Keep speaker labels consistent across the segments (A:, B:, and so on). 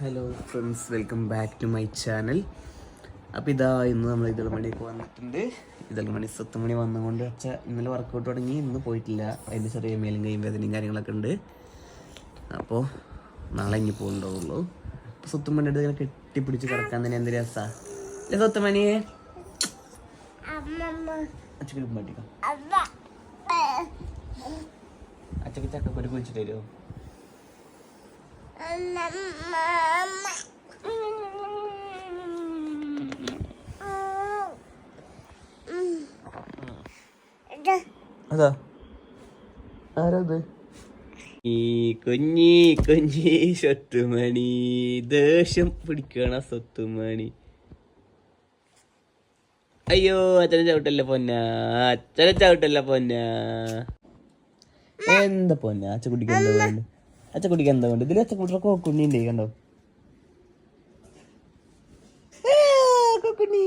A: Hello friends welcome back to my channel അപ്പോൾ ഇതാ ഇന്ന് നമ്മൾ ഇതളമണിയൊക്കെ വന്നിട്ടുണ്ട്. ഇതളമണി സത്തുമണി വന്നുകൊണ്ട് അച്ഛ ഇന്നലെ വർക്കൗട്ട് തുടങ്ങി. ഇന്ന് പോയിട്ടില്ല. അതിന്റെ ചെറിയ മേലും കൈയും വേദനയും കാര്യങ്ങളൊക്കെ ഉണ്ട്. അപ്പോൾ നാളെ ഇനി പോകണ്ടാവുള്ളൂ. അപ്പോൾ സ്വത്തുമണി അടുത്ത് ഇങ്ങനെ കെട്ടിപ്പിടിച്ച് കിടക്കാൻ തന്നെ എന്ത് രസാ. അല്ലേ സ്വത്തുമണിയെ അച്ഛക്ക് അച്ഛക്ക് ചക്കപ്പൊരി കുഴിച്ചിട്ട് തരുമോ അതാ. ആരത്? ഈ കുഞ്ഞി കുഞ്ഞി സ്വത്തുമണി ദേഷ്യം പിടിക്കണ സ്വത്തുമണി. അയ്യോ അച്ഛനെ ചവിട്ടല്ല പൊന്ന? അച്ഛനെ ചവിട്ടല്ല പൊന്ന? എന്താ പൊന്ന? അച്ഛ കുട്ടിക്ക് എന്താ വേണ്ട അച്ഛ കുട്ടിക്ക് എന്താ കൊണ്ട്? ഇതിൽ അച്ഛ കൊക്കുണ്ണി ഉണ്ട് കണ്ടോ? കൊക്കുണ്ണി.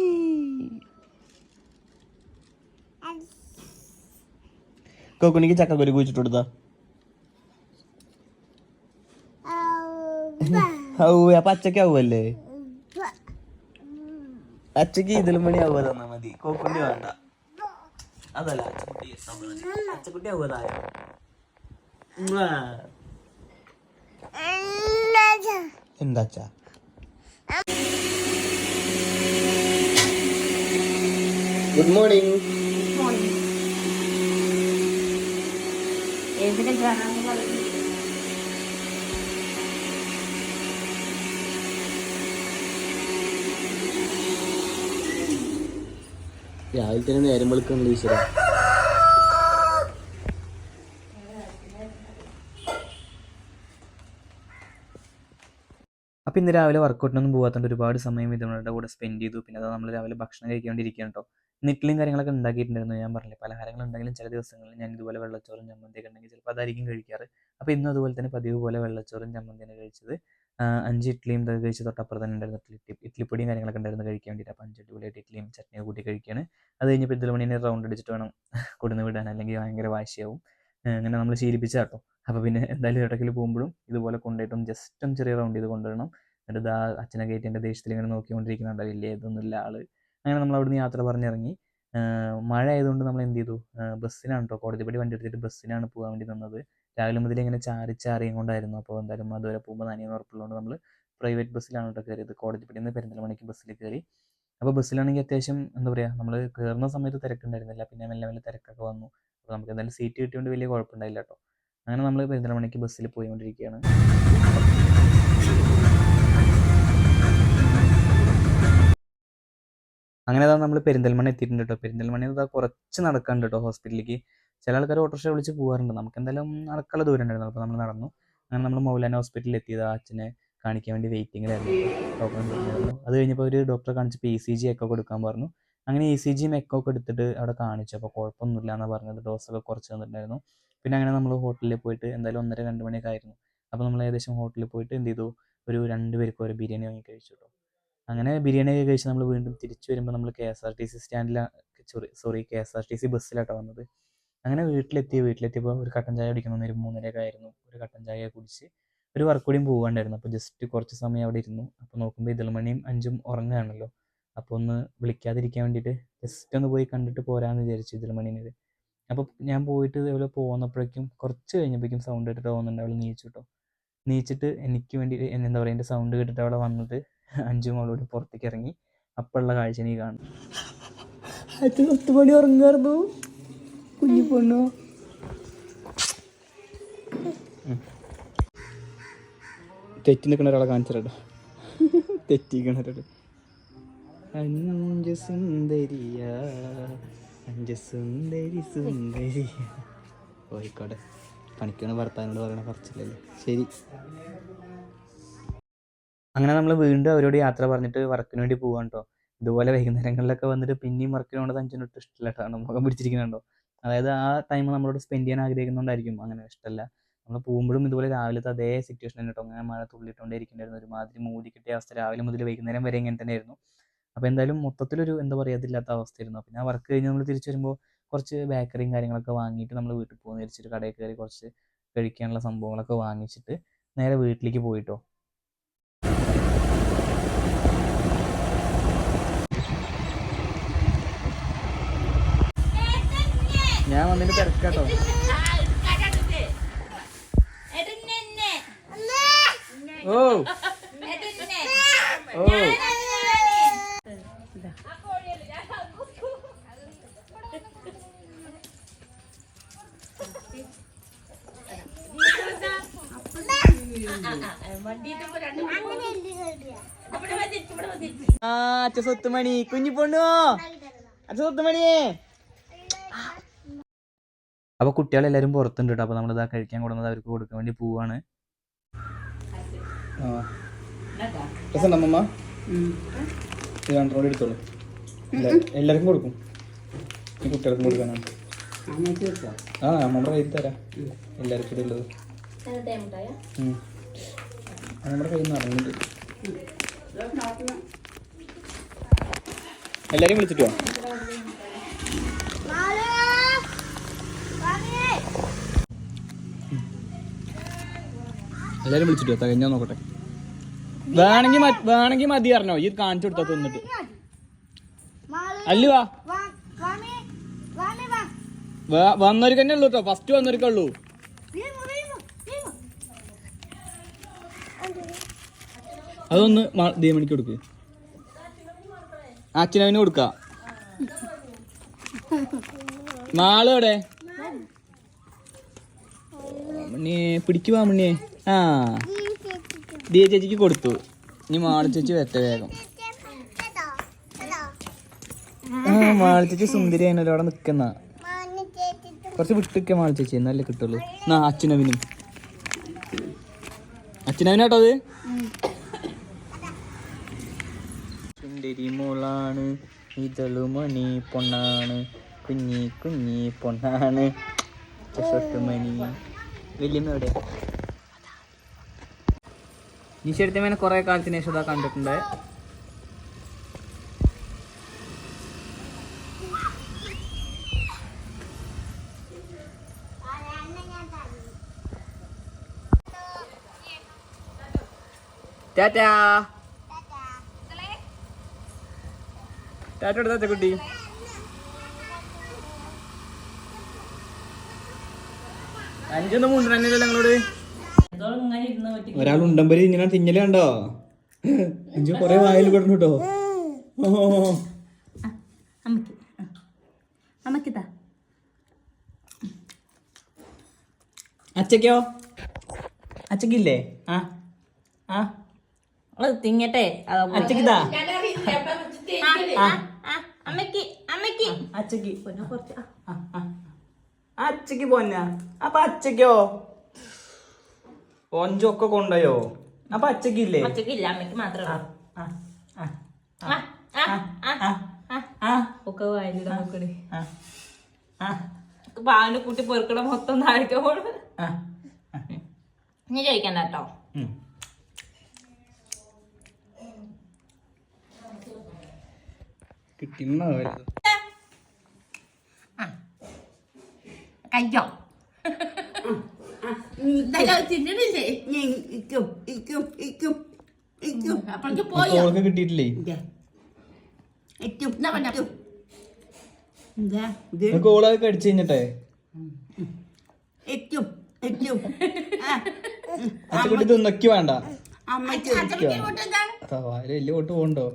A: കൊക്കുണ്ണിക്ക് ചക്കക്കുരു കുഴിച്ചിട്ട് കൊടുത്താ. അപ്പൊ അച്ഛക്ക് ആവുമല്ലേ അച്ഛക്ക് ഇതിലും മണി ആവുക തന്നാ മതി. കോക്കുണ്ണി വേണ്ട. അതല്ല മതി. അച്ഛക്കുട്ടി ആവുക ഉമ്മാ. എന്താ അച്ഛാ ഗുഡ് മോർണിംഗ് രാവിലെ തന്നെ നേരം വെളുക്കുന്നുണ്ട് ഈശ്വര. അപ്പോൾ ഇന്ന് രാവിലെ വർക്കൗട്ടിനൊന്നും പോകാത്തതുകൊണ്ട് ഒരുപാട് സമയം ഇതുങ്ങളുടെ കൂടെ സ്പെൻഡ് ചെയ്തു. പിന്നെ അത് നമ്മൾ രാവിലെ ഭക്ഷണം കഴിക്കേണ്ടിയിരിക്കുകയാണ് കേട്ടോ നെറ്റിലും കാര്യങ്ങളൊക്കെ ഉണ്ടാക്കിയിട്ടുണ്ടായിരുന്നു ഞാൻ പറഞ്ഞില്ലേ. പലഹാരങ്ങൾ ഉണ്ടെങ്കിലും ചില ദിവസങ്ങളിൽ ഞാൻ ഇതുപോലെ വെള്ളച്ചോറും ചമ്മന്തിയൊക്കെ ഉണ്ടെങ്കിൽ ചിലപ്പോൾ അതായിരിക്കും കഴിക്കാറ്. അപ്പോൾ ഇന്നും അതുപോലെ തന്നെ പതിവ് പോലെ വെള്ളച്ചോറും ചമ്മന്തിയാണ് കഴിച്ചത്. അഞ്ച് ഇഡ്ഡലിയും ഇതൊക്കെ കഴിച്ച് തൊട്ടപ്പുറത്ത് തന്നെ ഉണ്ടായിരുന്നു. ഇഡ്ഡലി ഇഡ്ഡലിപ്പൊടിയും കാര്യങ്ങളൊക്കെ ഉണ്ടായിരുന്നു കഴിക്കാൻ വേണ്ടിയിട്ട്. അപ്പോൾ അഞ്ച് അടിപൊളിയായിട്ട് ഇഡ്ഡലിയും ചട്നിയും കൂട്ടി കഴിക്കുകയാണ് അത് കഴിഞ്ഞപ്പോൾ മണിനെ റൗണ്ട് അടിച്ചിട്ട് വേണം കൊടുന്ന് വിടാൻ. അല്ലെങ്കിൽ ഭയങ്കര വാശിയാവും. അങ്ങനെ നമ്മൾ ശീലിപ്പിച്ചാട്ടോ അപ്പോൾ പിന്നെ എന്തായാലും ഇടയ്ക്കിൽ പോകുമ്പോഴും ഇതുപോലെ കൊണ്ടുപോയിട്ടും ജസ്റ്റ് ചെറിയ റൗണ്ട് ചെയ്ത് കൊണ്ടുവരണം. എന്നിട്ട് ഇതാ അച്ഛനെ കയറ്റി എന്റെ ദേഷ്യത്തിൽ ഇങ്ങനെ നോക്കിക്കൊണ്ടിരിക്കുന്നുണ്ട് വലിയ ഇതൊന്നുമില്ല ആൾ. അങ്ങനെ നമ്മൾ അവിടുന്ന് യാത്ര പറഞ്ഞിറങ്ങി. മഴ ആയതുകൊണ്ട് നമ്മൾ എന്ത് ചെയ്തു? ബസ്സിനാണ് കേട്ടോ കോടതിപ്പടി വണ്ടി എടുത്തിട്ട് ബസ്സിനാണ് പോകാൻ വേണ്ടി നിന്നത്. രാവിലെ മുതൽ ഇങ്ങനെ ചാരി ചാറിയും കൊണ്ടായിരുന്നു അപ്പോൾ എന്തായാലും അതുവരെ പോകുമ്പോൾ നനയുന്ന ഉറപ്പുള്ളതുകൊണ്ട് നമ്മൾ പ്രൈവറ്റ് ബസ്സിലാണ് കേട്ടോ കയറിയത്. കോടതിപ്പടിയിൽ നിന്ന് പെരിന്തൽമണ്ണയ്ക്ക് ബസ്സിൽ കയറി. അപ്പോൾ ബസ്സിലാണെങ്കിൽ അത്യാവശ്യം എന്താ പറയുക നമ്മൾ കയറുന്ന സമയത്ത് തിരക്കുണ്ടായിരുന്നില്ല പിന്നെ മെല്ലെ മെല്ലെ തിരക്കൊക്കെ വന്നു. അപ്പോൾ നമുക്ക് എന്തായാലും സീറ്റ് കിട്ടിയോണ്ട് വലിയ കുഴപ്പമുണ്ടായില്ല കേട്ടോ അങ്ങനെ നമ്മൾ പെരിന്തൽമണ്ണയ്ക്ക് ബസ്സിൽ പോയിക്കൊണ്ടിരിക്കുകയാണ്. അങ്ങനെ അതാ നമ്മൾ പെരിന്തൽമണ്ണ എത്തിയിട്ടുണ്ട് കേട്ടോ പെരിന്തൽമണ്ണ ഇതാ കുറച്ച് നടക്കാണ്ട് കേട്ടോ ഹോസ്പിറ്റലിലേക്ക്. ചില ആൾക്കാർ ഓട്ടോറിക്ഷ വിളിച്ച് പോകാറുണ്ട് നമുക്ക് എന്തായാലും നടക്കാനുള്ള ദൂരം ഉണ്ടായിരുന്നു. അപ്പോൾ നമ്മൾ നടന്നു. അങ്ങനെ നമ്മൾ മൗലാന ഹോസ്പിറ്റലിൽ എത്തിയത് അച്ഛനെ കാണിക്കാൻ വേണ്ടി വെയിറ്റിങ്ങിലായിരുന്നു ഉണ്ടായിരുന്നു അത് കഴിഞ്ഞപ്പോൾ ഒരു ഡോക്ടറെ കാണിച്ചപ്പോൾ ഇ സി ജി എക്കോ കൊടുക്കാൻ പറഞ്ഞു. അങ്ങനെ ഇ സി ജിയും എക്കോ ഒക്കെ എടുത്തിട്ട് അവിടെ കാണിച്ചു. അപ്പോൾ കുഴപ്പമൊന്നുമില്ല എന്നാണ് പറഞ്ഞത്. ഡോസൊക്കെ കുറച്ച് തന്നിട്ടുണ്ടായിരുന്നു. പിന്നെ അങ്ങനെ നമ്മൾ ഹോട്ടലിൽ പോയിട്ട് എന്തായാലും ഒന്നര രണ്ട് മണിയൊക്കെ ആയിരുന്നു. അപ്പോൾ നമ്മൾ ഏകദേശം ഹോട്ടലിൽ പോയിട്ട് എന്ത് ചെയ്തു? ഒരു രണ്ട് പേർക്ക് ഒരു ബിരിയാണി വാങ്ങി കഴിച്ചു കേട്ടോ അങ്ങനെ ബിരിയാണി ഒക്കെ കഴിച്ച് നമ്മൾ വീണ്ടും തിരിച്ചു വരുമ്പോൾ നമ്മൾ K S R T C സ്റ്റാൻഡിലാണ് sorry sorry K S R T C ബസ്സിലാട്ടോ വന്നത്. അങ്ങനെ വീട്ടിലെത്തി വീട്ടിലെത്തിയപ്പോൾ ഒരു കട്ടൻ ചായ കുടിക്കണം ഒരു മൂന്നരയൊക്കെ ആയിരുന്നു. ഒരു കട്ടൻ ചായ കുടിച്ച് ഒരു വർക്ക് കൂടിയും പോകാണ്ടായിരുന്നു അപ്പോൾ ജസ്റ്റ് കുറച്ച് സമയം അവിടെ ഇരുന്നു. അപ്പോൾ നോക്കുമ്പോൾ ഇതിൽമണിയും അഞ്ചും ഉറങ്ങുകയാണല്ലോ അപ്പോൾ ഒന്ന് വിളിക്കാതിരിക്കാൻ വേണ്ടിയിട്ട് ജസ്റ്റ് ഒന്ന് പോയി കണ്ടിട്ട് പോരാന്ന് വിചാരിച്ചു ഇതിൽമണീനെ അപ്പോൾ ഞാൻ പോയിട്ട് ഇതേപോലെ പോകുന്നപ്പോഴേക്കും കുറച്ച് കഴിഞ്ഞപ്പോഴേക്കും സൗണ്ട് കേട്ടിട്ട് പോകുന്നുണ്ട് അവൾ നീച്ചു കേട്ടോ നീച്ചിട്ട് എനിക്ക് വേണ്ടി എന്താ പറയുക എന്റെ സൗണ്ട് കേട്ടിട്ട് അവളെ വന്നത് അഞ്ചും അവളോട് പുറത്തേക്ക് ഇറങ്ങി അപ്പോഴുള്ള കാഴ്ച നീ കാണും. അച്ഛൻ പത്ത് മണി ഉറങ്ങായിരുന്നു കുഞ്ഞു പൊണ്ണു തെറ്റി നിൽക്കുന്ന ഒരാളെ കാണിച്ചിട്ടോ തെറ്റിക്കണൊരു അഞ്ച് സുന്ദരിയ അഞ്ച് സുന്ദരി സുന്ദരി പോയിക്കോട്ടെ പണിക്കാണ് ഭർത്താവിനോട് പറയണ പറച്ചില്ലല്ലേ ശരി. അങ്ങനെ നമ്മൾ വീണ്ടും അവരോട് യാത്ര പറഞ്ഞിട്ട് വർക്കിന് വേണ്ടി പോവാൻ കേട്ടോ ഇതുപോലെ വൈകുന്നേരങ്ങളിലൊക്കെ വന്നിട്ട് പിന്നെയും വർക്കിനോട് അഞ്ചിനൊട്ട് ഇഷ്ടമില്ല കേട്ടോ മുഖം പിടിച്ചിരിക്കുന്നുണ്ടോ അതായത് ആ ടൈം നമ്മളോട് സ്പെൻഡ് ചെയ്യാൻ ആഗ്രഹിക്കുന്നുണ്ടായിരിക്കും അങ്ങനെ ഇഷ്ടമല്ല നമ്മൾ പോകുമ്പോഴും ഇതുപോലെ രാവിലത്തെ അതേ സിറ്റുവേഷൻ തന്നെ കേട്ടോ അങ്ങനെ മഴ തുള്ളിയിട്ടുകൊണ്ടേ ഇരിക്കുന്നുണ്ടായിരുന്നു ഒരുമാതിരി മൂടി കിട്ടിയ അവസ്ഥ രാവിലെ മുതൽ വൈകുന്നേരം വരെ ഇങ്ങനെ തന്നെ ആയിരുന്നു അപ്പോൾ എന്തായാലും മൊത്തത്തിലൊരു എന്താ പറയുക അതില്ലാത്ത അവസ്ഥയായിരുന്നു. പിന്നെ ആ വർക്ക് കഴിഞ്ഞ് നമ്മൾ തിരിച്ചു വരുമ്പോൾ കുറച്ച് ബേക്കറിയും കാര്യങ്ങളൊക്കെ വാങ്ങിയിട്ട് നമ്മൾ വീട്ടിൽ പോകുന്ന. തിരിച്ചൊരു കടയിൽ കയറി കുറച്ച് കഴിക്കാനുള്ള സംഭവങ്ങളൊക്കെ വാങ്ങിച്ചിട്ട് നേരെ വീട്ടിലേക്ക് പോയിട്ടോ ഞാൻ വന്നിട്ട് തിരക്കാട്ടോ. ഓ. ഓ. ആ അച്ഛ സ്വത്തുമണി. കുഞ്ഞു പൊണ്ണോ അച്ഛ സ്വത്തുമണിയേ? അപ്പൊ കുട്ടികളെല്ലാരും പുറത്തുണ്ട് കേട്ടോ അപ്പോൾ നമ്മളിതാ കഴിക്കാൻ കൊടുക്കുന്നത് അവർക്ക് കൊടുക്കാൻ വേണ്ടി പോവാണ്. കൺട്രോൾ എടുത്തോളൂ. എല്ലാവർക്കും കൊടുക്കും. ഈ കുട്ടികൾക്കും കൊടുക്കാനാണ്. ആ നമ്മുടെ കയ്യിൽ തരാം. എല്ലാവർക്കും കൂടെ ഉള്ളത്. നമ്മുടെ കയ്യിൽ നിന്ന് അറിഞ്ഞിട്ട് എല്ലാരെയും വിളിച്ചിട്ടോ? എല്ലാരും വിളിച്ചിട്ട് തികഞ്ഞാ നോക്കട്ടെ. വേണമെങ്കിൽ വേണമെങ്കിൽ മതി അറിഞ്ഞോ ഈ കാണിച്ചു കൊടുത്താ തിന്നിട്ട്. അല്ലുവാ വാ. വേ- വന്നവർക്ക് തന്നെ ഉള്ളൂ കേട്ടോ ഫസ്റ്റ് വന്നവർക്കേ ഉള്ളൂ. അതൊന്ന് ദീമണിക്ക് കൊടുക്ക്. അച്ഛനവിന് കൊടുക്ക. മാൾ എവിടെ? മണിയെ പിടിക്കുവാ മണിയെ ആ. ദിയ ചേച്ചിക്ക് കൊടുത്തു. ഇനി മാള ചേച്ചി വെറ്റ വേഗം. ആ മാള ചേച്ചി സുന്ദരി അതിനല്ലോ അവിടെ നിക്കുന്ന കുറച്ച് വിട്ടിക്ക മാള ചേച്ചി എന്നല്ലേ കിട്ടുള്ളൂ. എന്നാ അച്ഛനവിനും. അച്ഛനവിനാട്ടോ അത്. സുന്ദരി ഇതളുമണി പൊണ്ണാണ് കുഞ്ഞി കുഞ്ഞി പൊണ്ണാണ്. ചൊട്ടുമണി വല്യമ്മ എവിടെയാ നിശെടുത്തമ്മേനെ കുറെ കാലത്തിന് ഇതാ കണ്ടിട്ടുണ്ട്. ടാറ്റാ. ടാറ്റ കുട്ടി. അഞ്ചൊന്നും മുണ്ടല്ലോ ഞങ്ങളോട്? ഒരാൾ ഉണ്ടമ്പരി ഇങ്ങനെ തിന്നൽ കണ്ടോ? അഞ്ചു കൊറേ വായിൽ പെടുന്നു കേട്ടോ.
B: അച്ഛക്കോ അച്ഛക്കില്ലേ
A: അച്ചക്കോ അച്ചക്കില്ലേ ആ
B: തിങ്ങട്ടെ.
A: അച്ചക്കിതാ
B: അമ്മയ്ക്ക് അമ്മയ്ക്ക്
A: അച്ചക്ക്
B: പിന്നെ കുറച്ച് ആ,
A: ആ, ആ. അച്ചക്ക് പോന്ന. അപ്പൊ അച്ചക്കോ ഒഞ്ചൊക്കെ കൊണ്ടയോ? അപ്പൊ അച്ചക്കില്ലേ
B: അമ്മക്കില്ല അമ്മയ്ക്ക് മാത്രമേ ഒക്കെ വായിലിടാൻ നോക്കണേ പാവിനെ കൂട്ടി പൊറുക്കട മൊത്തം താഴേക്ക് നീ
A: ആ, കേട്ടോ.
B: ഇനി കഴിക്കണ്ട കേട്ടോ
A: ഉം. കിട്ടിയെന്നാ വരുന്നത്
B: കഴിച്ചോ തിന്നണില്ലേ അപ്പോഴേക്ക് പോയോ
A: ഓൾക്ക് കിട്ടിയിട്ടില്ലേ
B: എന്നാ പിന്നെ
A: നിങ്ങൾക്ക് ഓളൊക്കെ അടിച്ചു ആ, അച്ചക്കുട്ടി തിന്നൊക്കെ വേണ്ട തവാര് വലിയ വോട്ട് പോകണ്ടോ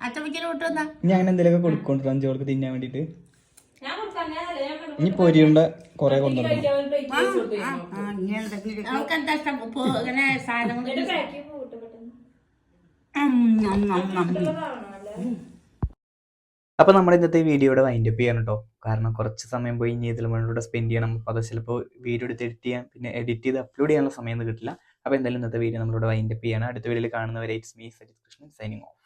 B: അച്ചമ്മയ്ക്ക് വിട്ടുവന്നാ
A: ഇനി അങ്ങനെ എന്തെങ്കിലുമൊക്കെ കൊടുക്കൊണ്ടോ അഞ്ചോൾക്ക് തിന്നാൻ വേണ്ടിട്ട് ഇനി പൊരിയുണ്ട കൊറേ കൊണ്ടുവരണം.
B: അപ്പൊ
A: അപ്പോൾ നമ്മുടെ ഇന്നത്തെ വീഡിയോയുടെ വൈൻഡപ്പ് ചെയ്യണം കേട്ടോ കാരണം കുറച്ച് സമയം പോയി ഇനി ഇതിൽ മുന്നോട്ട് സ്പെൻഡ് ചെയ്യണം. അപ്പോൾ അത് ചിലപ്പോൾ വീഡിയോ എടുത്ത് എഡിറ്റ് ചെയ്യാൻ പിന്നെ എഡിറ്റ് ചെയ്ത് അപ്ലോഡ് ചെയ്യാനുള്ള സമയമൊന്നും കിട്ടില്ല. അപ്പോൾ എന്തായാലും ഇന്നത്തെ വീഡിയോ നമ്മളിവിടെ വൈൻഡപ്പ് ചെയ്യണം. അടുത്ത വീഡിയോയിൽ കാണുന്നവരെ it's me Sajith Krishnan signing off